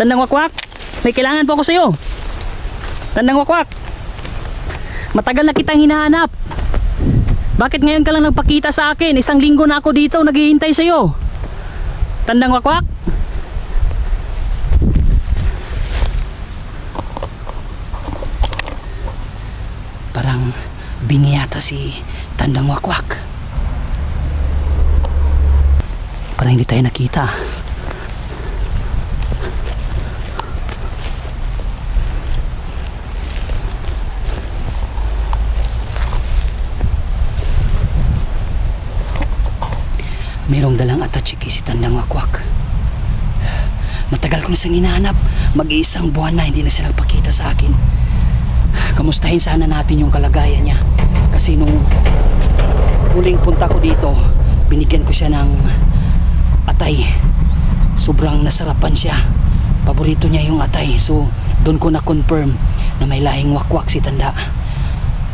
Tandang wakwak, may kailangan po ako sa'yo. Tandang wakwak, matagal na kitang hinahanap. Bakit ngayon ka lang nagpakita sa akin? Isang linggo na ako dito, naghihintay sa'yo. Tandang wakwak? Parang bingi yata si Tandang Wakwak. Parang hindi tayo nakita. Merong dalang atachiki si Tandang Wakwak. Matagal ko na siyang hinahanap. Mag-iisang buwan na hindi na siya nagpakita sa akin. Kamustahin sana natin yung kalagayan niya. Kasi nung huling punta ko dito, binigyan ko siya ng atay. Sobrang nasarapan siya. Paborito niya yung atay. So, doon ko na-confirm na may lahing wakwak si Tanda.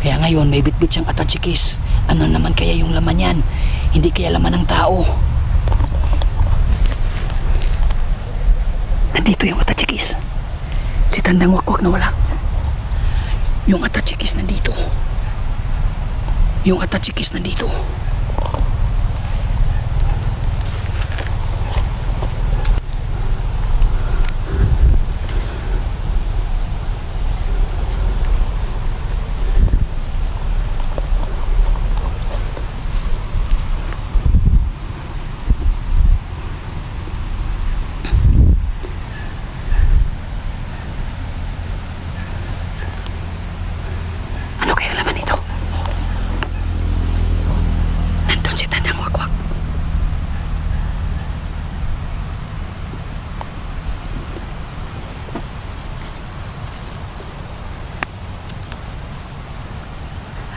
Kaya ngayon, may bitbit siyang atachikis. Ano naman kaya yung laman yan? Hindi kaya laman ng tao. Nandito yung atachikis. Si Tandang wakwak na wala. Yung atachikis nandito. Yung atachikis nandito. Ano kaya laman nito? Nandun si Tandang Wakwak.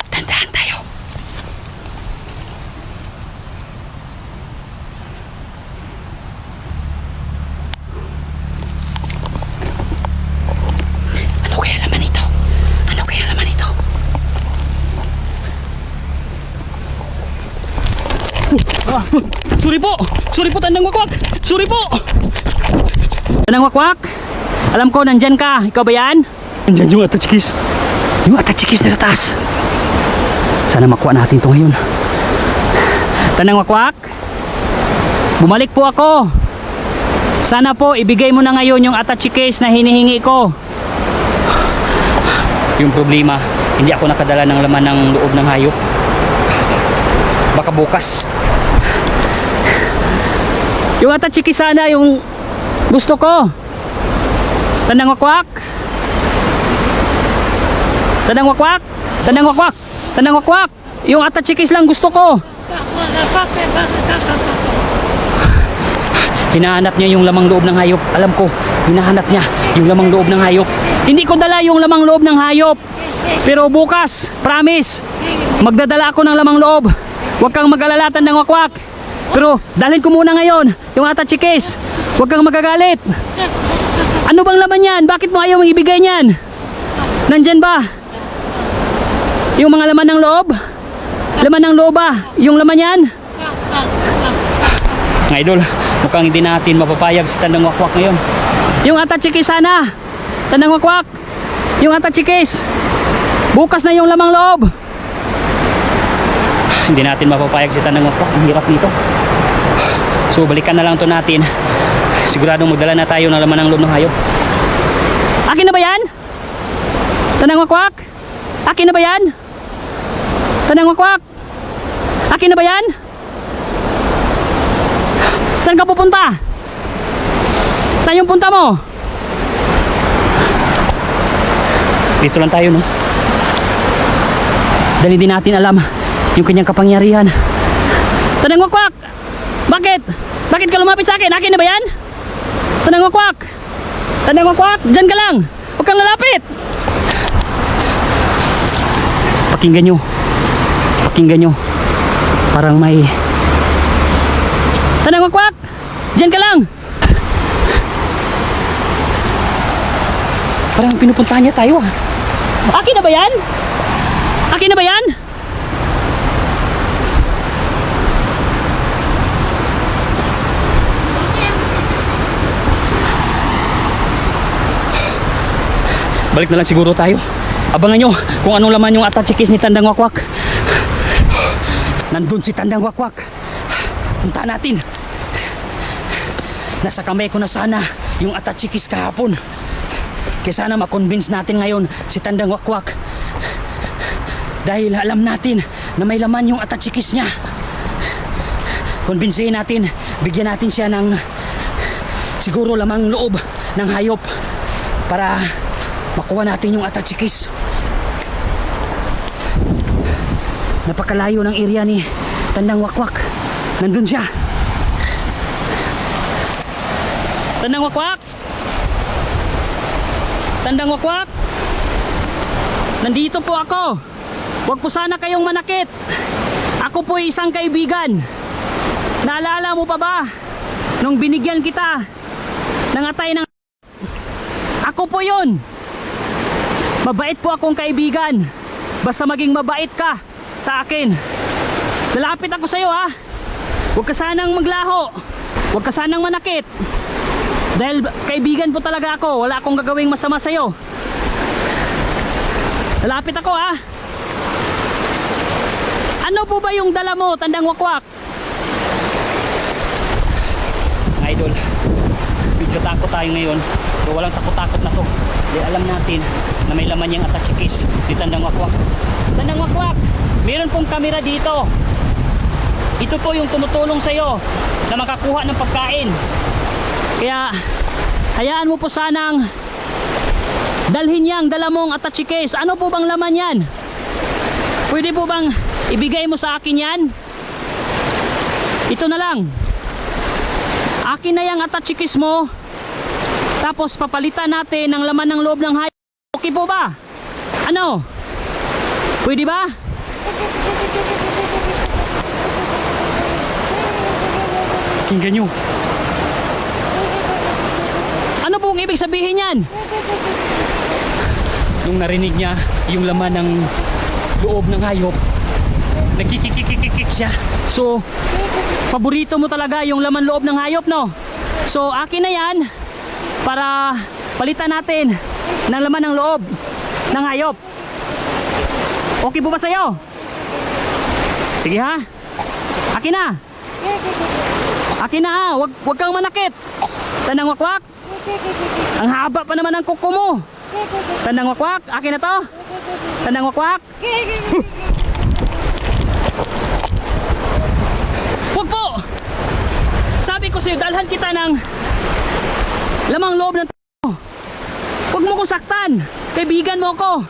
Tandaan tayo. Ano kaya laman nito? Ano kaya laman nito? Sorry po! Sorry po, Tandang Wakwak! Sorry po! Tandang Wakwak! Alam ko, nandyan ka. Ikaw ba yan? Nandyan yung atachikis. Yung atachikis na sa taas. Sana makuha natin to ngayon. Tandang Wakwak! Bumalik po ako. Sana po, ibigay mo na ngayon yung atachikis na hinihingi ko. Yung problema, hindi ako nakadala ng laman ng loob ng hayop. Baka bukas. Yung atachiki sana yung gusto ko. Tandang wakwak. Tandang wakwak. Tandang wakwak. Tandang wakwak. Yung atachikis lang gusto ko. Hinahanap niya yung lamang loob ng hayop. Alam ko, hinahanap niya yung lamang loob ng hayop. Hindi ko dala yung lamang loob ng hayop. Pero bukas, promise, magdadala ako ng lamang loob. Huwag kang mag-alalatan ng wakwak. Pero dalhin ko muna ngayon yung atachikis. Huwag kang magagalit. Ano bang laman yan? Bakit mo ayaw mong ibigay niyan? Nandyan ba? Yung mga laman ng loob? Laman ng loob ba? Yung laman yan? Mga idol, mukhang hindi natin mapapayag si Tandang Wakwak ngayon. Yung atachikis sana. Tandang Wakwak. Yung atachikis. Bukas na yung lamang loob. Hindi natin mapapayag si Tandang Wakwak. Ang hirap nito. So balikan na lang to natin. Siguradong magdala na tayo ng laman ng loob ng hayop. Akin na ba yan? Tandang Wakwak? Akin na ba yan? Tandang Wakwak? Akin na ba yan? Saan ka pupunta? Saan yung punta mo? Dito lang tayo, no? Dali din natin alam yung kanyang kapangyarihan. Tanang wakwak! Bakit? Bakit ka lumapit sa akin? Akin na ba yan? Tanang wakwak! Tanang wakwak! Diyan ka lang! Huwag kang lalapit! Pakinggan nyo. Pakinggan nyo. Parang may... Tanang wakwak! Diyan ka lang! Parang pinupuntahan niya tayo ah. Akin na ba yan? Akin na ba yan? Balik na lang siguro tayo. Abangan nyo kung anong laman yung atachikis ni Tandang Wakwak. Nandun si Tandang Wakwak. Punta natin. Nasa kamay ko na sana yung atachikis kahapon. Kaya sana makonvince natin ngayon si Tandang Wakwak. Dahil alam natin na may laman yung atachikis niya. Konbinsihin natin, bigyan natin siya ng siguro lamang loob ng hayop para makuha natin yung atachikis. Napakalayo ng area ni Tandang Wakwak. Nandun siya. Tandang Wakwak! Tandang Wakwak! Nandito po ako. Huwag po sana kayong manakit. Ako po isang kaibigan. Naalala mo pa ba? Nung binigyan kita ng atay ng... Ako po yun. Mabait po akong kaibigan. Basta maging mabait ka sa akin. Lalapit ako sa'yo ha. Huwag ka sanang maglaho. Huwag ka sanang manakit. Dahil kaibigan po talaga ako. Wala akong gagawing masama sa'yo. Lalapit ako ha. Ano po ba yung dala mo, tandang wakwak? Idol, takot tayo ngayon. Pero walang takot-takot na to. Dahil alam natin na may laman yung atachikis ni Tandang Wakwak. Tandang Wakwak, meron pong kamera dito. Ito po yung tumutulong sa'yo na makakuha ng pagkain. Kaya, hayaan mo po sanang dalhin niya ang dala mong atachikis. Ano po bang laman yan? Pwede po bang ibigay mo sa akin yan? Ito na lang. Akin na yung atachikis mo. Tapos papalitan natin ng laman ng loob ng hayop. Okay po ba? Ano? Pwede ba? Pakinggan nyo. Ano pong ibig sabihin yan? Nung narinig niya yung laman ng loob ng hayop, nagkikikikikik siya. So, paborito mo talaga yung laman loob ng hayop, no? So, akin na yan para palitan natin ng laman ng loob ng hayop. Okay po ba sa'yo? Sige ha? Akin na. Akin na ha. Wag, wag kang manakit. Tanang wakwak. Ang haba pa naman ng kuko mo. Tandang wakwak. Akin na to. Tandang wakwak. Wag po! Sabi ko sa'yo, dalhan kita ng lamang loob ng t***o. Huwag mo kong saktan. Kaibigan mo ako.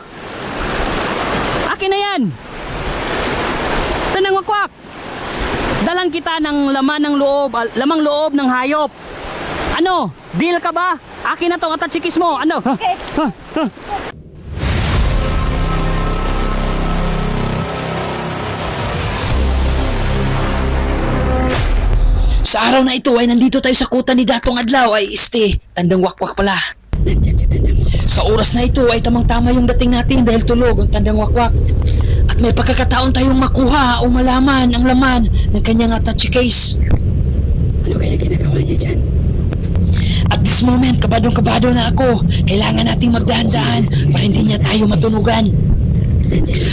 Akin na yan. Tanang wakwak. Dalang kita ng laman ng loob, al- lamang loob ng hayop. Ano? Deal ka ba? Akin na tong atachikis mo. Ano? Ha? Ha? Ha? Sa araw na ito ay nandito tayo sa kuta ni Datong Adlaw ay este, tandang wakwak pala. Sa oras na ito ay tamang-tama yung dating natin dahil tulog ang tandang wakwak. At may pagkakataon tayong makuha o malaman ang laman ng kanyang attache case. Ano kaya ginagawa niya dyan? At this moment, kabadong-kabado na ako. Kailangan nating magdahan-dahan para hindi niya tayo matunugan.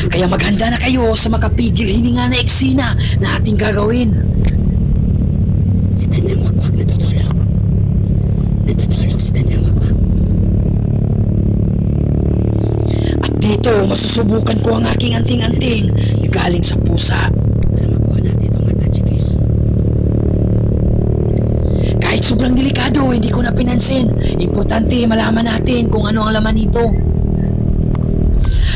Kaya maghanda na kayo sa makapigil hininga na eksena na ating gagawin. Si Tandang Wakwak natutulog. Natutulog si Tandang Wakwak. Dito, masusubukan ko ang aking anting-anting galing sa pusa. Kahit sobrang delikado, hindi ko na pinansin. Importante, malaman natin kung ano ang laman nito.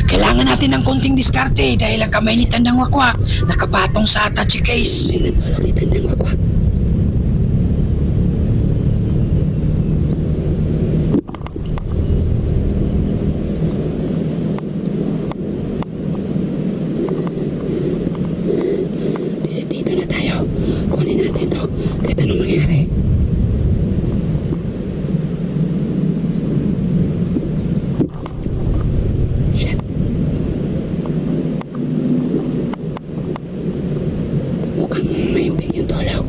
Kailangan natin ng konting diskarte dahil ang kamay ni Tandang Wakwak nakapatong sa attache case. Sinatulog ni Tandang Wakwak. Isip dito na tayo. Kunin natin to. Kahit anong mangyari. Shit. Mukhang maimbing yung tolak.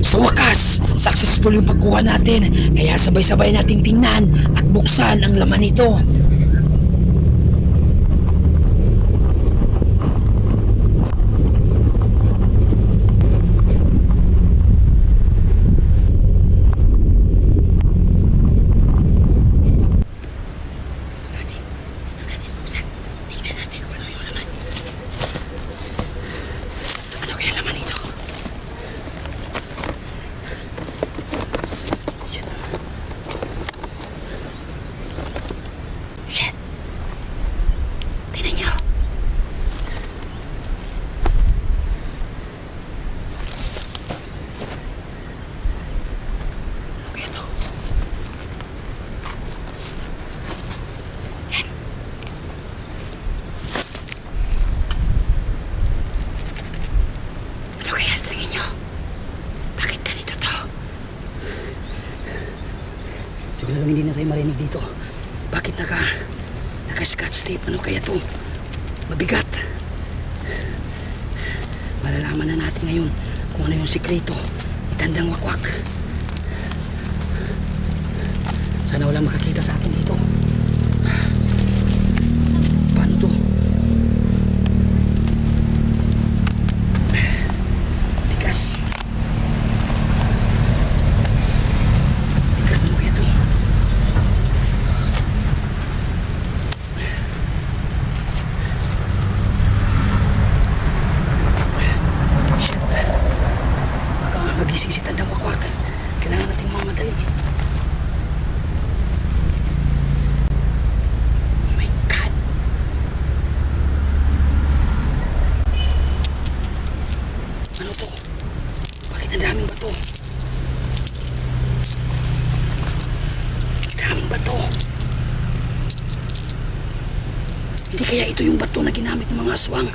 Sa wakas, pagkuha natin. Kaya sabay-sabay nating tingnan at buksan ang laman nito. Ano kaya laman nito? Shit. Shit. Tingnan niyo. Ano kaya to? Yan. Ano kaya sa tingin niyo? Bakit ganito to? Siguro hindi na tayo marinig dito. Bakit naka... Naka-scotch tape? Ano kaya to? Mabigat. Malalaman na natin ngayon kung ano yung sikreto. Itandang wakwak. Sana walang makakita sa akin dito. Paano to? Tigas. Tigas ano kaya to? Shit. Baka magising si Tandang Wakwak. Kailangan nating mamadali. Oh my God. Ano to? Bakit ang daming bato? Ang daming bato. Hindi kaya ito yung bato na ginamit ng aswang?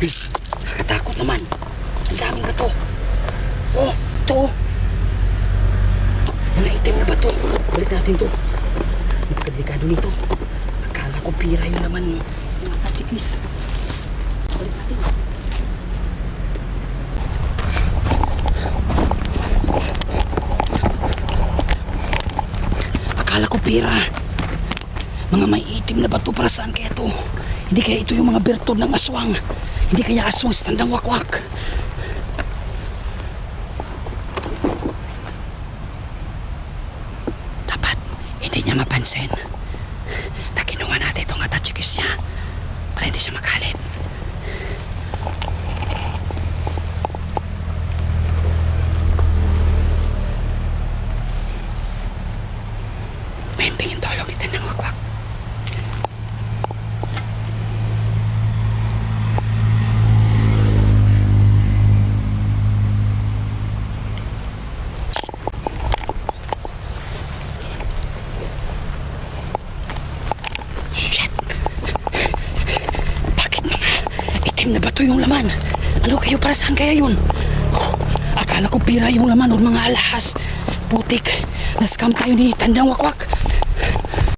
Hmm, Nakakatakot naman. Ang daming bato. Oh, ito. Mga itim na bato. Balik natin to. Napakadelikado nito. Akala ko pira yung laman ng mga kachikis. Balik natin. Akala ko pira. Mga may itim na bato para saan kaya to? Hindi kaya ito yung mga bertod ng aswang. Hindi kaya aswang sa tandang wakwak. Dapat hindi niya mapansin na natin itong atachikis niya para hindi siya makalit. Pimping yung tulog ni Tandang Wakwak. Shit! Bakit mga itim na bato yung laman? Ano kayo para saan kaya yun? Akala ko pira yung laman o mga alahas. Putik, na-scam tayo ni Tandang Wakwak.